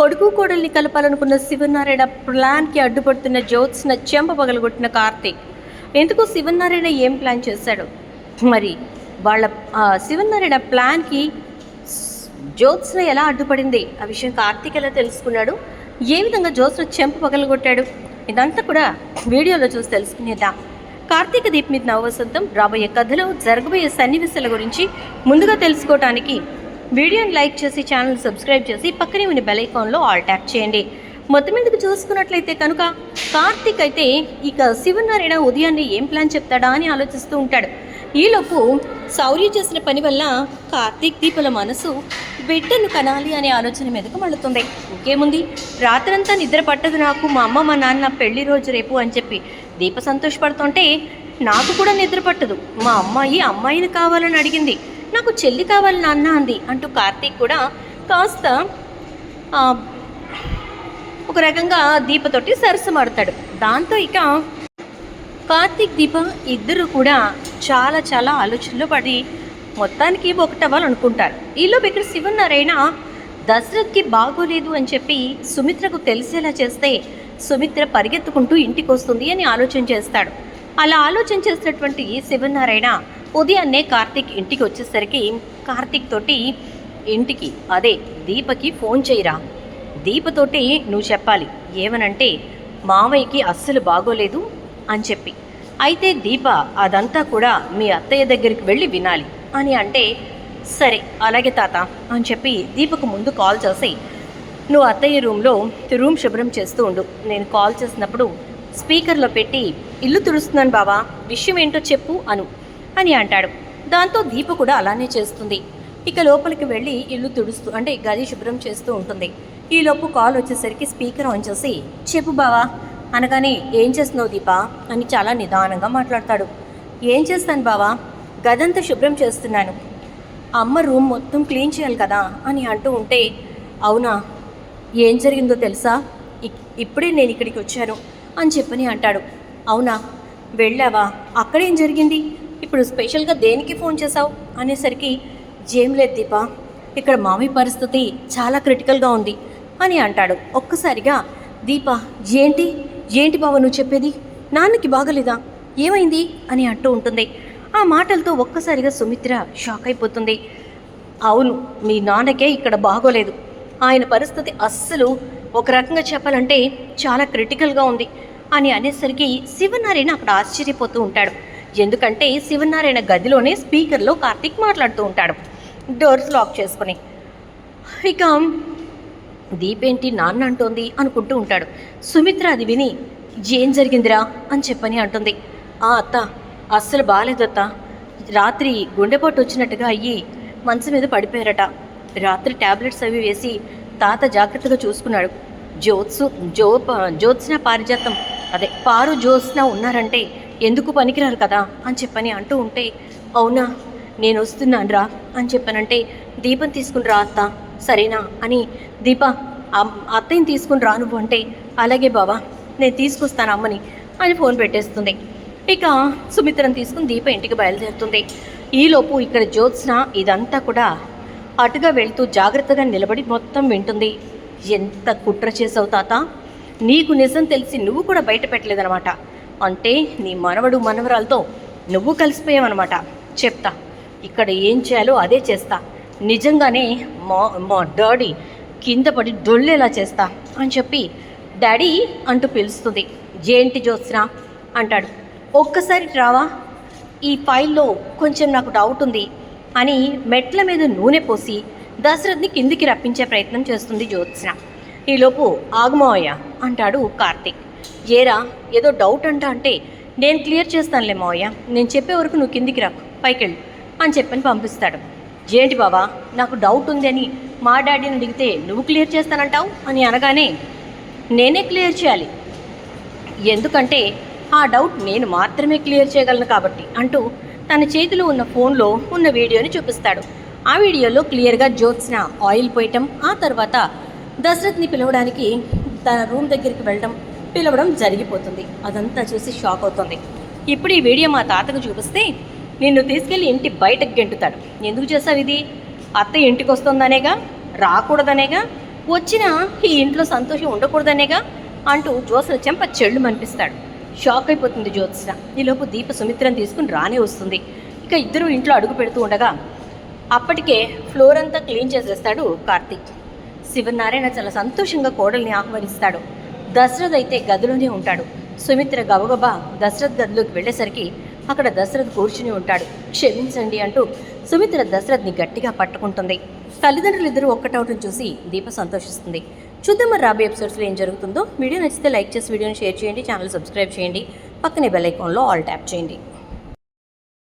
కొడుకు కోడల్ని కలపాలనుకున్న శివనారాయణ ప్లాన్కి అడ్డుపడుతున్న జ్యోత్స్న చెంప పగలగొట్టిన కార్తీక్. ఎందుకు శివనారాయణ ఏం ప్లాన్ చేశాడు? మరి వాళ్ళ శివనారాయణ ప్లాన్కి జ్యోత్స్న ఎలా అడ్డుపడింది? ఆ విషయం కార్తీక్ ఎలా తెలుసుకున్నాడు? ఏ విధంగా జ్యోత్స్న చెంప పగలగొట్టాడు? ఇదంతా కూడా వీడియోలో చూసి తెలుసుకునేద్దాం. కార్తీక దీప్ మీద నవవసంతం రాబోయే కథలో జరగబోయే సన్నివేశాల గురించి ముందుగా తెలుసుకోవటానికి వీడియోని లైక్ చేసి ఛానల్ సబ్స్క్రైబ్ చేసి పక్కనే ఉన్న బెల్ ఐకాన్లో ఆల్ ట్యాప్ చేయండి. మొత్తం మీదకి చూసుకున్నట్లయితే కనుక కార్తీక్ అయితే ఇక శివనారాయణ ఉదయాన్నే ఏం ప్లాన్ చెప్తాడా అని ఆలోచిస్తూ ఉంటాడు. ఈలోపు శౌర్య చేసిన పని వల్ల కార్తీక్ దీపుల మనసు బిడ్డను కనాలి అనే ఆలోచన మీదకు మళ్ళుతుంది. ఇంకేముంది? రాత్రంతా నిద్ర పట్టదు నాకు మా అమ్మ మా నాన్న పెళ్ళి రోజు రేపు అని చెప్పి దీప సంతోషపడుతుంటే నాకు కూడా నిద్ర పట్టదు. మా అమ్మాయి అమ్మాయిని కావాలని అడిగింది. నాకు చెల్లి కావాలి నాన్న అంది అంటూ కార్తీక్ కూడా కాస్త ఒక రకంగా దీపతోటి సరసమాడతాడు దాంతో ఇక కార్తీక్ దీప ఇద్దరు కూడా చాలా చాలా ఆలోచనలో పడి మొత్తానికి ఒకటవ్వాలనుకుంటారు ఈలోపు ఇక్కడ శివనారాయణ దశరథ్కి బాగోలేదు అని చెప్పి సుమిత్రకు తెలిసేలా చేస్తే సుమిత్ర పరిగెత్తుకుంటూ ఇంటికి వస్తుంది అని ఆలోచన చేస్తాడు. అలా ఆలోచన చేసినటువంటి శివనారాయణ ఉదయాన్నే కార్తీక్ ఇంటికి వచ్చేసరికి కార్తీక్ తోటి ఇంటికి అదే దీపకి ఫోన్ చేయరా. దీపతోటి నువ్వు చెప్పాలి ఏమనంటే మావయ్యకి అస్సలు బాగోలేదు అని చెప్పి. అయితే దీప అదంతా కూడా మీ అత్తయ్య దగ్గరికి వెళ్ళి వినాలి అని అంటే సరే అలాగే తాత అని చెప్పి దీపకు ముందు కాల్ చేసి నువ్వు అత్తయ్య రూమ్లో రూమ్ శుభ్రం చేస్తూ ఉండు. నేను కాల్ చేసినప్పుడు స్పీకర్లో పెట్టి ఇల్లు తుడుస్తున్నాను బావా విషయం ఏంటో చెప్పు అను. అని అంటాడు. దాంతో దీప కూడా అలానే చేస్తుంది. ఇక లోపలికి వెళ్ళి ఇల్లు తుడుస్తూ అంటే గది శుభ్రం చేస్తూ ఉంటుంది. ఈ లోపు కాల్ వచ్చేసరికి స్పీకర్ ఆన్ చేసి చెప్పు బావా. అనగానే ఏం చేస్తున్నావు దీపా? అని చాలా నిదానంగా మాట్లాడతాడు. ఏం చేస్తాను బావా? గదంతా శుభ్రం చేస్తున్నాను. అమ్మ రూమ్ మొత్తం క్లీన్ చేయాలి కదా? అని అంటూ ఉంటే అవునా? ఏం జరిగిందో తెలుసా? ఇప్పుడే నేను ఇక్కడికి వచ్చాను అని చెప్పని అంటాడు. అవునా? వెళ్ళావా? అక్కడేం జరిగింది? ఇప్పుడు స్పెషల్గా దేనికి ఫోన్ చేశావు? అనేసరికి ఏం లేదు దీపా ఇక్కడ మామీ పరిస్థితి చాలా క్రిటికల్గా ఉంది అని అంటాడు. ఒక్కసారిగా దీప ఏంటి? ఏంటి బావ నువ్వు చెప్పేది? నాన్నకి బాగలేదా? ఏమైంది? అని అంటూ ఉంటుంది. ఆ మాటలతో ఒక్కసారిగా సుమిత్ర షాక్ అయిపోతుంది. అవును మీ నాన్నకే ఇక్కడ బాగోలేదు. ఆయన పరిస్థితి అస్సలు ఒక రకంగా చెప్పాలంటే చాలా క్రిటికల్గా ఉంది అని అనేసరికి శివనారాయణ అక్కడ ఆశ్చర్యపోతూ ఉంటాడు. ఎందుకంటే శివనారాయణ గదిలోనే స్పీకర్లో కార్తీక్ మాట్లాడుతూ ఉంటాడు. డోర్స్ లాక్ చేసుకుని. ఇక దీపేంటి నాన్న అంటోంది అనుకుంటూ ఉంటాడు. సుమిత్ర అది విని ఏం జరిగిందిరా? అని చెప్పని అంటుంది. ఆ అత్త అస్సలు బాగాలేదు అత్త. రాత్రి గుండెపోటు వచ్చినట్టుగా అయ్యి మంచం మీద పడిపోయారట. రాత్రి టాబ్లెట్స్ అవి వేసి తాత జాగ్రత్తగా చూసుకున్నాడు. జ్యోత్సు జో జ్యోత్స్న పారిజాతం. అదే పారు జ్యోత్స్న ఉన్నారంటే ఎందుకు పనికిరారు కదా అని చెప్పని అంటూ ఉంటే అవునా నేను వస్తున్నాను రా అని చెప్పనంటే దీపం తీసుకుని రా అత్త సరేనా అని దీప అత్తయ్యని తీసుకుని రా నువ్వు అంటే అలాగే బావా నేను తీసుకొస్తాను అమ్మని అని ఫోన్ పెట్టేస్తుంది. ఇక సుమిత్రను తీసుకుని దీప ఇంటికి బయలుదేరుతుంది. ఈలోపు ఇక్కడ జ్యోత్స్న ఇదంతా కూడా అటుగా వెళ్తూ జాగ్రత్తగా నిలబడి మొత్తం వింటుంది. ఎంత కుట్ర చేసావు తాత? నీకు నిజం తెలిసి నువ్వు కూడా బయట పెట్టలేదనమాట అంటే నీ మనవడు మనవరాలతో నువ్వు కలిసిపోయావన్నమాట. చెప్తా. ఇక్కడ ఏం చేయాలో అదే చేస్తా. నిజంగానే మా మా డాడీ కింద పడి డొల్లేలా చేస్తా అని చెప్పి డాడీ అంటూ పిలుస్తుంది. ఏంటి జ్యోత్స్న? అంటాడు. ఒక్కసారి రావా? ఈ ఫైల్లో కొంచెం నాకు డౌట్ ఉంది అని మెట్ల మీద నూనె పోసి దశరథ్ని కిందికి రప్పించే ప్రయత్నం చేస్తుంది జ్యోత్స్న. ఈలోపు ఆగమోయ అంటాడు కార్తీక్. ఏరా ఏదో డౌట్ అంట అంటే నేను క్లియర్ చేస్తానులే మావయ్య నేను చెప్పే వరకు నువ్వు కిందికి రా పైకెళ్ళు అని చెప్పని పంపిస్తాడు. ఏంటి బాబా నాకు డౌట్ ఉంది అని మా డాడీని అడిగితే నువ్వు క్లియర్ చేస్తానంటావు? అని అనగానే నేనే క్లియర్ చేయాలి. ఎందుకంటే ఆ డౌట్ నేను మాత్రమే క్లియర్ చేయగలను కాబట్టి అంటూ తన చేతిలో ఉన్న ఫోన్లో ఉన్న వీడియోని చూపిస్తాడు. ఆ వీడియోలో క్లియర్గా జ్యోత్స్న ఆయిల్ పోయటం ఆ తర్వాత దశరథ్ని పిలవడానికి తన రూమ్ దగ్గరికి వెళ్ళడం పిలవడం జరిగిపోతుంది. అదంతా చూసి షాక్ అవుతుంది. ఇప్పుడు ఈ వీడియో మా తాతకు చూపిస్తే నిన్ను తీసుకెళ్ళి ఇంటి బయటకు గెంటుతాడు. ఎందుకు చేసావు ఇది? అత్త ఇంటికి వస్తుందనేగా రాకూడదనేగా? వచ్చిన ఈ ఇంట్లో సంతోషం ఉండకూడదనేగా? అంటూ జ్యోత్స్న చెంప చెళ్ళు మనిపిస్తాడు షాక్ అయిపోతుంది జ్యోత్స్న. ఈలోపు దీప సుమిత్రను తీసుకుని రానే వస్తుంది. ఇక ఇద్దరు ఇంట్లో అడుగు పెడుతూ ఉండగా అప్పటికే ఫ్లోర్ అంతా క్లీన్ చేసేస్తాడు కార్తీక్. శివనారాయణ చాలా సంతోషంగా కోడల్ని ఆహ్వానిస్తాడు. దశరథ్ అయితే గదిలోనే ఉంటాడు. సుమిత్ర గబగబా దశరథ్ గదిలోకి వెళ్ళేసరికి అక్కడ దశరథ్ కూర్చుని ఉంటాడు. క్షమించండి అంటూ సుమిత్ర దశరథ్ని గట్టిగా పట్టుకుంటుంది. తల్లిదండ్రులు ఇద్దరు ఒక్కటవటం చూసి దీప సంతోషిస్తుంది. చూద్దాం మరి రాబోయే ఎపిసోడ్స్లో ఏం జరుగుతుందో. వీడియో నచ్చితే లైక్ చేసి వీడియోని షేర్ చేయండి ఛానల్ సబ్స్క్రైబ్ చేయండి. పక్కనే బెల్ ఐకాన్లో ఆల్ ట్యాప్ చేయండి.